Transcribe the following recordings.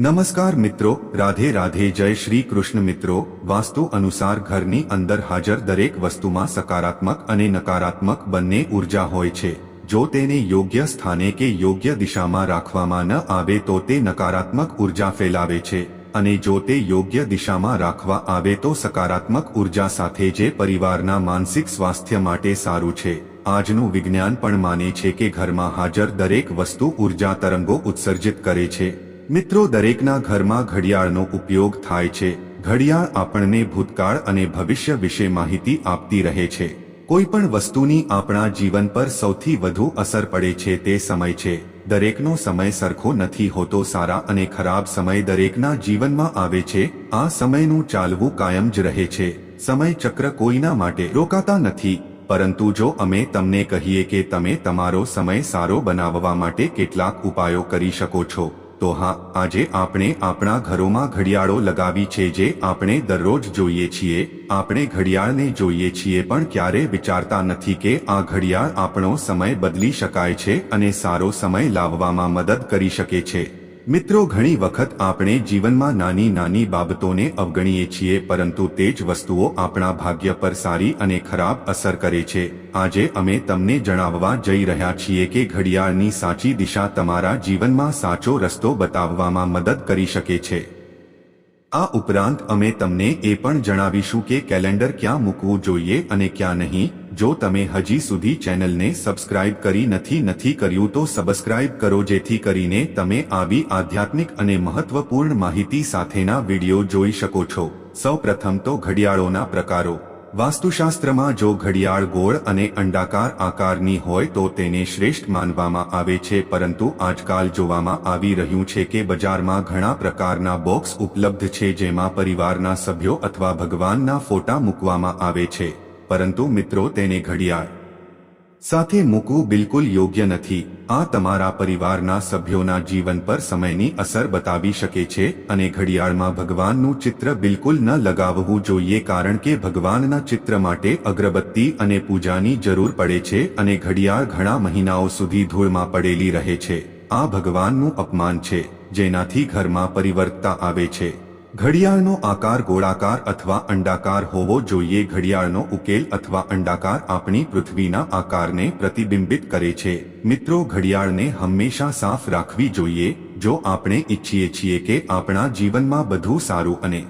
નમસ્કાર મિત્રો, રાધે રાધે, જય શ્રી કૃષ્ણ મિત્રો. વાસ્તુ અનુસાર ઘરની અંદર હાજર દરેક વસ્તુમાં સકારાત્મક અને નકારાત્મક બંને ઊર્જા હોય છે. જો તેને યોગ્ય સ્થાને કે યોગ્ય દિશામાં રાખવામાં ન આવે તો તે નકારાત્મક ઊર્જા ફેલાવે છે. અને જો તે યોગ્ય દિશામાં રાખવા આવે તો સકારાત્મક ઊર્જા સાથે જે પરિવારના માનસિક સ્વાસ્થ્ય માટે સારું છે. આજનું વિજ્ઞાન પણ માને છે કે ઘરમાં હાજર દરેક વસ્તુ ઊર્જા તરંગો ઉત્સર્જિત કરે છે. મિત્રો, દરેકના ઘરમાં ઘડિયાળનો ઉપયોગ થાય છે. ઘડિયાળ આપણને ભૂતકાળ અને ભવિષ્ય વિશે માહિતી આપતી રહે છે. કોઈ પણ વસ્તુની આપણા જીવન પર સૌથી વધુ અસર પડે છે તે સમય છે. દરેકનો સમય સરખો નથી હોતો, સારા અને ખરાબ સમય દરેકના જીવનમાં આવે છે. આ સમયનું ચાલવું કાયમ જ રહે છે. સમય ચક્ર કોઈના માટે રોકાતા નથી. પરંતુ જો અમે તમને કહીએ કે તમે તમારો સમય સારો બનાવવા માટે કેટલાક ઉપાયો કરી શકો છો તો હા, આજે આપણે આપણા ઘરોમાં ઘડિયાળો લગાવી છે જે આપણે દરરોજ જોઈએ છીએ. આપણે ઘડિયાળને જોઈએ છીએ પણ ક્યારે વિચારતા નથી કે આ ઘડિયાળ આપણો સમય બદલી શકાય છે અને સારો સમય લાવવામાં મદદ કરી શકે છે. મિત્રો, ઘણી વખત આપણે જીવનમાં નાની નાની બાબતોને અવગણીએ છીએ, પરંતુ તે જ વસ્તુઓ આપણા ભાગ્ય પર સારી અને ખરાબ અસર કરે છે. આજે અમે તમને જણાવવા જઈ રહ્યા છીએ કે ઘડિયાળની સાચી દિશા તમારા જીવનમાં સાચો રસ્તો બતાવવામાં મદદ કરી શકે છે. આ ઉપરાંત અમે તમને એ પણ જણાવીશું કે કેલેન્ડર ક્યાં મૂકવું જોઈએ અને ક્યાં નહીં જો તમે હજી સુધી ચેનલને સબસ્ક્રાઇબ કરી નથી નથી કર્યું તો સબસ્ક્રાઇબ કરો જેથી કરીને તમે આવી આધ્યાત્મિક અને મહત્વપૂર્ણ માહિતી સાથેના વિડિયો જોઈ શકો છો. સૌપ્રથમ તો ઘડિયાળોના પ્રકારો. વાસ્તુશાસ્ત્રમાં જો ઘડિયાળ ગોળ અને અંડાકાર આકારની હોય તો તેને શ્રેષ્ઠ માનવામાં આવે છે, પરંતુ આજકાલ જોવામાં આવી રહ્યું છે કે બજારમાં ઘણા પ્રકારના બોક્સ ઉપલબ્ધ છે જેમાં પરિવારના સભ્યો અથવા ભગવાનના ફોટા મૂકવામાં આવે છે. પરંતુ મિત્રો તેને ઘડિયાળ સાથે મૂકવું બિલકુલ યોગ્ય નથી. આ તમારા પરિવારના સભ્યોના જીવન પર સમયની અસર બતાવી શકે છે અને ઘડિયાળમાં ભગવાનનું ચિત્ર બિલકુલ ન લગાવવું જોઈએ કારણ કે ભગવાનના ચિત્ર માટે અગરબત્તી અને પૂજાની જરૂર પડે છે અને ઘડિયાળ ઘણા મહિનાઓ સુધી ધૂળમાં પડેલી રહે છે. આ ભગવાનનું અપમાન છે, જેનાથી ઘરમાં પરિવર્તતા આવે છે. ઘડિયાળનો આકાર ગોળાકાર અથવા અંડાકાર હોવો જોઈએ. ઘડિયાળનો ઉકેલ અથવા અંડાકાર આપણી પૃથ્વીના આકારને પ્રતિબિંબિત કરે છે. મિત્રો, ઘડિયાળને હંમેશા સાફ રાખવી જોઈએ. જો આપણે ઈચ્છીએ છીએ કે આપણા જીવનમાં બધું સારું અને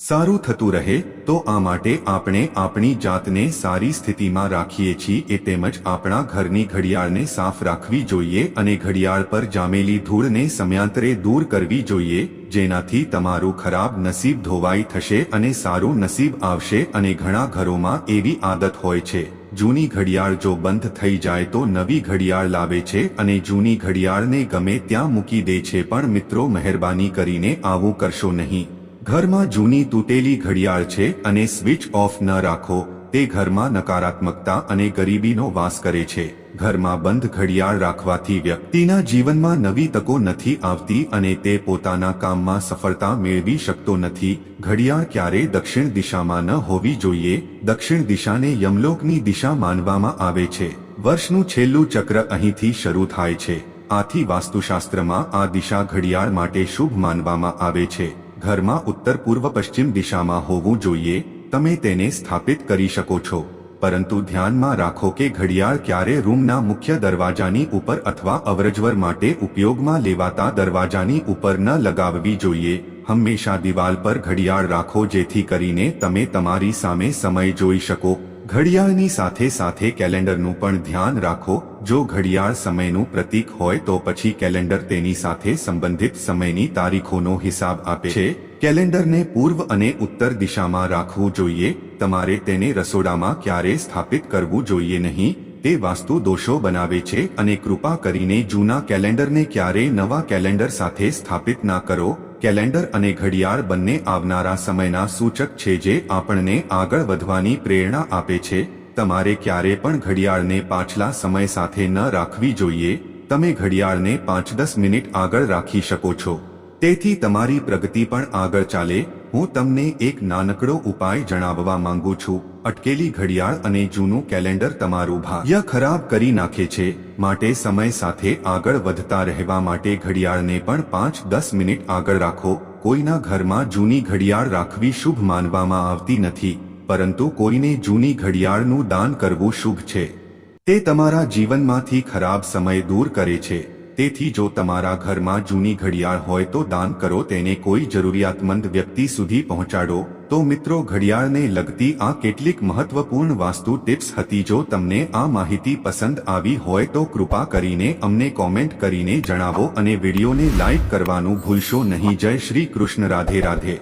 સારું થતું રહે, તો આ માટે આપણે આપણી જાતને સારી સ્થિતિમાં રાખીએ છીએ એ તેમજ આપણા ઘરની ઘડિયાળને સાફ રાખવી જોઈએ અને ઘડિયાળ પર જામેલી ધૂળને સમયાંતરે દૂર કરવી જોઈએ, જેનાથી તમારું ખરાબ નસીબ ધોવાઈ થશે અને સારું નસીબ આવશે અને ઘણા ઘરોમાં એવી આદત હોય છે. જૂની ઘડિયાળ જો બંધ થઈ જાય તો નવી ઘડિયાળ લાવે છે અને જૂની ઘડિયાળને ગમે ત્યાં મૂકી દે છે પણ મિત્રો મહેરબાની કરીને આવું કરશો નહીં. ઘરમાં જૂની તૂટેલી ઘડિયાળ છે અને સ્વિચ ઓફ ન રાખો. તે ઘરમાં નકારાત્મકતા અને ગરીબીનો વાસ કરે છે. ઘરમાં બંધ ઘડિયાળ રાખવાથી વ્યક્તિના જીવનમાં નવી તકો નથી આવતી અને તે પોતાના કામમાં સફળતા મેળવી શકતો નથી. ઘડિયાળ ક્યારે દક્ષિણ દિશામાં ન હોવી જોઈએ. દક્ષિણ દિશાને યમલોકની દિશા માનવામાં આવે છે. વર્ષનું છેલ્લું ચક્ર અહીંથી શરૂ થાય છે. આથી વાસ્તુશાસ્ત્રમાં આ દિશા ઘડિયાળ માટે શુભ માનવામાં આવે છે. ઘરમાં ઉત્તર પૂર્વ પશ્ચિમ દિશામાં હોવું જોઈએ, તમે તેને સ્થાપિત કરી શકો છો. પરંતુ ધ્યાનમાં રાખો કે ઘડિયાળ ક્યારે રૂમના મુખ્ય દરવાજાની ઉપર અથવા અવરજવર માટે ઉપયોગમાં લેવાતા દરવાજાની ઉપર ન લગાવવી જોઈએ. હંમેશા દિવાલ પર ઘડિયાળ રાખો જેથી કરીને તમે તમારી સામે સમય જોઈ શકો. ઘડિયાળની સાથે સાથે કેલેન્ડરનું પણ ધ્યાન રાખો. જો ઘડિયાળ સમયનું પ્રતીક હોય તો પછી કેલેન્ડર તેની સાથે સંબંધિત સમયની તારીખોનો હિસાબ આપે છે. કેલેન્ડરને પૂર્વ અને ઉત્તર દિશામાં રાખવું જોઈએ. તમારે તેને રસોડામાં ક્યારે સ્થાપિત કરવું જોઈએ નહીં. તે વાસ્તુ દોષો બનાવે છે અને કૃપા કરીને જૂના કેલેન્ડરને ક્યારેય નવા કેલેન્ડર સાથે સ્થાપિત ના કરો. કેલેન્ડર અને ઘડિયાળ બંને આવનારા સમયના સૂચક છે જે આપણને આગળ વધવાની પ્રેરણા આપે છે. તમારે ક્યારે પણ ઘડિયાળને પાછલા સમય સાથે ન રાખવી જોઈએ. તમે ઘડિયાળને પાંચ દસ મિનિટ આગળ રાખી શકો છો. તેથી તમારી પ્રગતિ પણ આગળ ચાલે. હું તમને એક નાનકડો ઉપાય જણાવવા માંગુ છું. અટકેલી ઘડિયાળ અને જૂનું કેલેન્ડર તમારું ભાગ્ય ખરાબ કરી નાખે છે, માટે સમય સાથે આગળ વધતા રહેવા માટે ઘડિયાળને પણ પાંચ દસ મિનિટ આગળ રાખો. કોઈના ઘરમાં જૂની ઘડિયાળ રાખવી શુભ માનવામાં આવતી નથી, પરંતુ કોઈને જૂની ઘડિયાળનું દાન કરવું શુભ છે. તે તમારા જીવનમાંથી ખરાબ સમય દૂર કરે છે. તેથી જો તમારા ઘરમાં જૂની ઘડિયાળ હોય તો દાન કરો તેને કોઈ જરૂરિયાતમંદ વ્યક્તિ સુધી પહોંચાડો. તો મિત્રો, ઘડિયાળને લગતી આ કેટલીક મહત્વપૂર્ણ વાસ્તુ ટિપ્સ હતી જો તમને આ માહિતી પસંદ આવી હોય તો કૃપા કરીને અમને કોમેન્ટ કરીને જણાવો અને વિડીયોને લાઇક કરવાનું ભૂલશો નહીં. જય શ્રી કૃષ્ણ. રાધે રાધે.